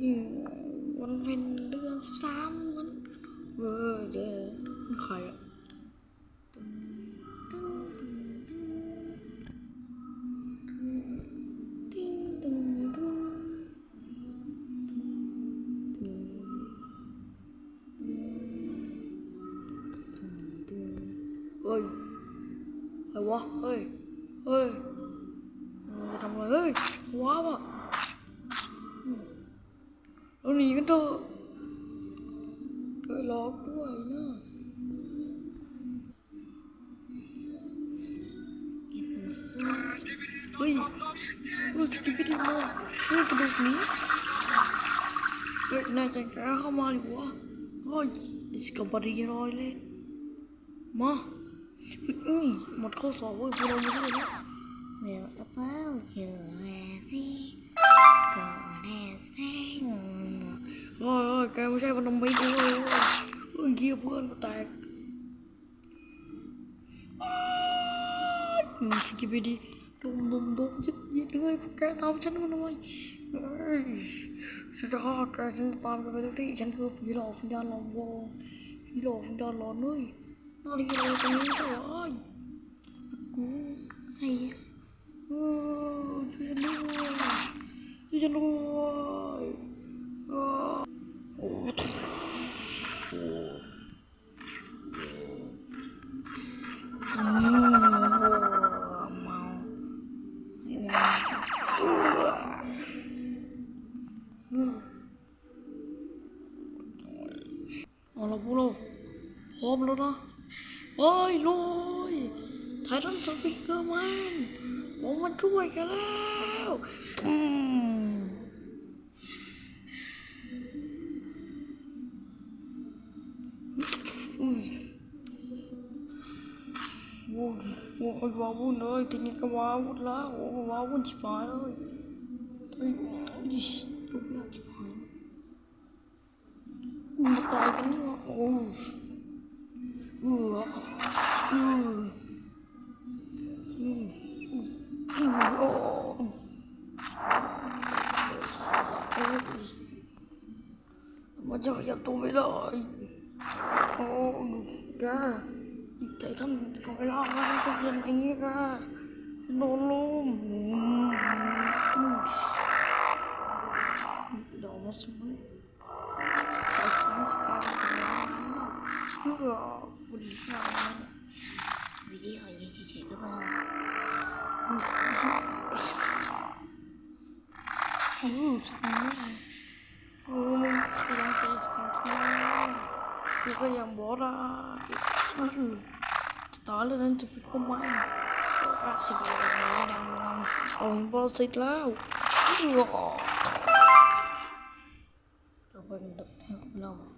วันเป็นเดือนสิบสามวันเวอร์เจอใครอะตึงตึงตึงตึงตึงตึงตึงงตึงงเฮ้ยไรวะเฮ้ยเฮ้ยทำอะไรเฮ้ยว้าวอะ เราหนี้กันเถอะโดยล็อกด้วยนะเฮ้ยรู้สึกผิดมากเฮ้ยกระดูกนี้เฮ้ยนายจะกล้าเข้ามาหรือวะเฮ้ยสกับบริรอยเลยมาอื้ยหมดข้อสอบเว้ยพวกเราไม่ได้แล้เรื่อ about you happy? Go on and sing. โอ้ยแกไม่ใช่พนมไม่ด้วยโอ้ยเกียเพื่อนก็แตกอยู่สกิบดีดมดมดมยึดยึดเลยแกทำฉันมันทำไมฉันจะฆ่าแกฉันตามแกไปทุกที่ฉันคือผีหลอกฟิญญานหลอนวงผีหลอกฟิญญานหลอนเลยน่ารีเลยตรงนี้ใช่หรอกูใส่เออช่วยฉันด้วยช่วยฉันด้วย พร้อมแล้วนะโอ้ยลอยไททันสปิเกอร์แมนผมมาช่วยกันแล้วอืวุ่นโอ้ยว้าวุ่นเลยทีนี้ก็ว้าวุ่นแล้วโอ้ว้าวุ่นชิบหายเลยเฮ้ยลูกน่าชิบหายมาต่อยกันนี่วะโอ้ มันจะขยับตัวไม่ได้โอ้กาดีใจท่านของเวลาก็เป็นอย่างนี้กาโดนลมนี่ดอกมาสม 그거 우리가 미리 알려지 제가 봐. 오 잠깐만. 오는 그냥 저리 잠깐만. 이거 야 뭐라. 으흐. 나를 좀 믿고 마인. 아 지금 나랑 어 힘들었어 이틀라. 이거. 저번 덕분에 그럼.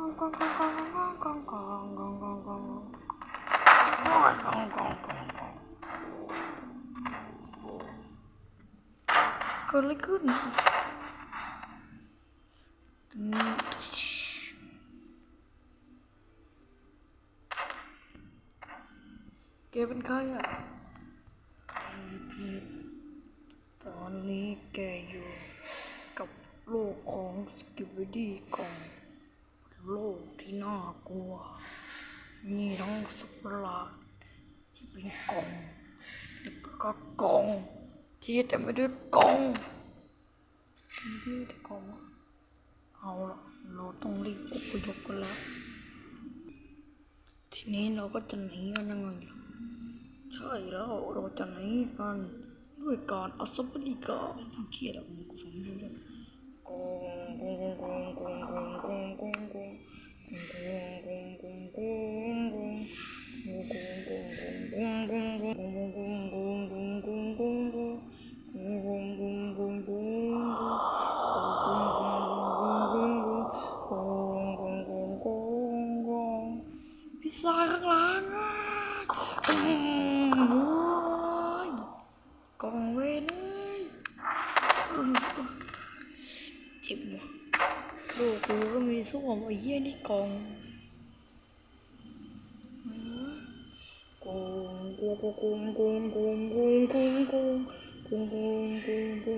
กองกองกองกองกองกองกองกองกองกองกองกองกองกองกองเกิดอะไรขึ้นเกเป็นใครอะทีทีตอนนี้แกอยู่กับโลกของสกิบดี้กอง โลกที่น่ากลัว มีทั้งสัตวปรลาดที่เป็นกองแล้วก็กอง ที่เต็มไปด้วยกองที่ไม่ได้กองเอาละเราต้องรีบอุพยกกันแล้ว ทีนี้เราก็จะหนีกันยังไงล่ะใช่แล้วเราจะหนีกันด้วยการเอาสวัสดิก่อนเกียรติของผมด้วย พิซซ่ข้างหลังโองกองเวนเจ็บหมดลูกูก็มีส่วมไอ้เหี้ยนี่กองกองกองกองกองกองกองกองกองกองกอง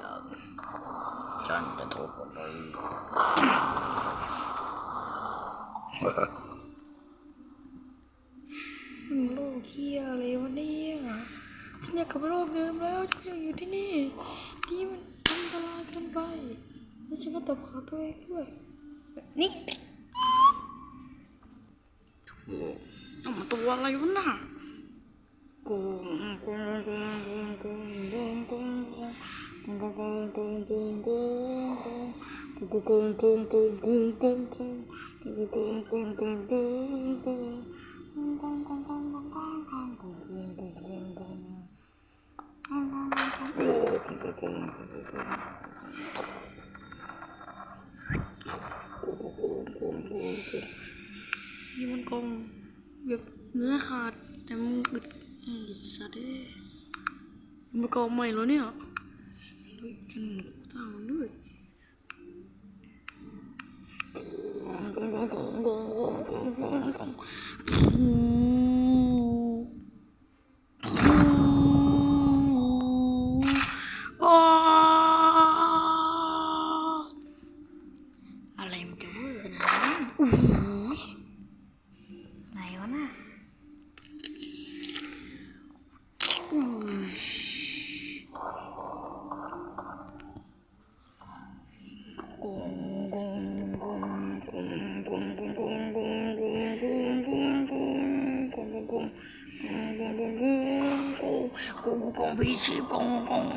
จากการกระทบอะไรโลกเฮียอะไรวะเนี่ยฉันอยากกลับรลกเดิมแล้วฉันยังอยู่ที่นี่ที่มันอันตรายเกินไปแล้วฉันก็ตบขาตัวเองด้วยนี่เอามาตัวอะไรวะน่ะโกงโกงโกงโกงโกงโกง นี่มันกองแบบเนื้อขาดแต่มันกึดไอ้สัตว์เอ้มันกองใหม่แล้วเนี่ย 이렇게는 못하는데 공공공공공공공공 cũng có vị trí cũng cũng.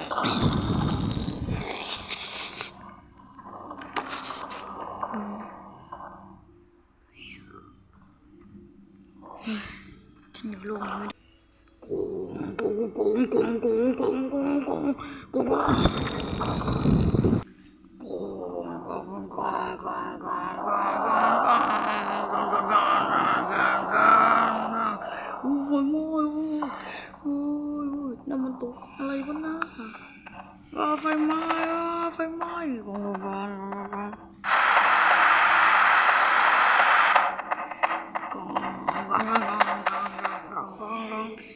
Chân nhỏ luôn rồi cũng cũng cũng cũng cũng cũng cũng cũng cũng. à, phải mai à, phải mai còn còn con con con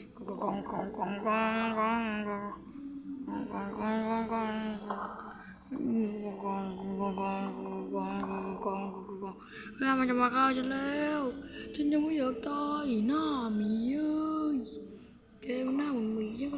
con con con con con con ra mà chồng bà cao cho leo trên trong bây giờ to gì nó mì ơi kêu nó bằng mì chứ có